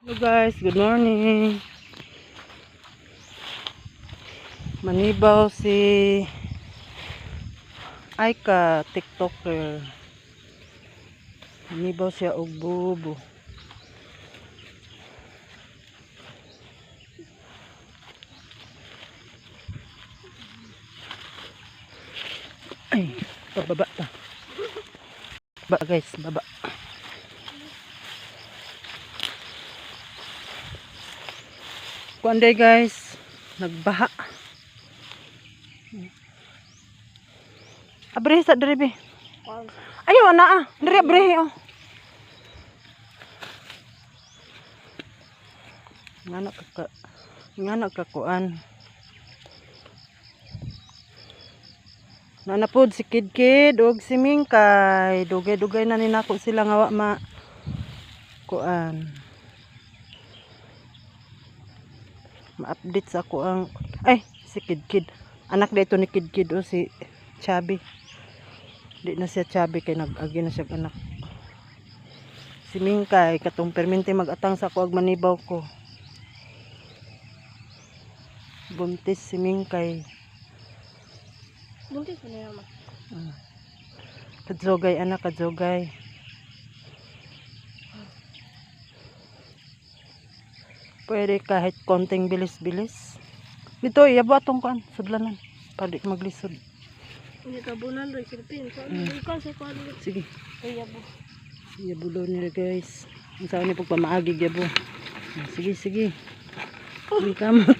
Hello guys, good morning. Manibaw si Aika TikToker. Manibaw siya og bubo. Ay, pababa ta. Baba guys, baba. Kuanday guys, nagbaha. Abre sa dere be. Ayaw na ah, dere abre oh. Ngana ka ngana ka kuan. Nanapod si Kid Kid og si Mingkay. Dugay-dugay na ni nako sila nga wa ma kuan. Ma-update sa ako ang ay si Kid Kid. Anak dito ni Kid Kid o si Chubby. Di na siya Chubby kay nag-agi na siya anak. Si Mingkay katong permente mag-atang sa ako ag manibaw ko. Buntis si Mingkay. Buntis mo na naman. Ah. Kadzogay anak, kadzogay. Pwede kahit konting bilis-bilis. Dito, iyabo atong kuan, sudlanan. Ka maglisod. Hindi ka bunan rin kwan. Sige, Kaya po. iyabo daw nila guys. Ang saan ni pagpamaagi, iyabo. Sige, sige. Hindi kamot.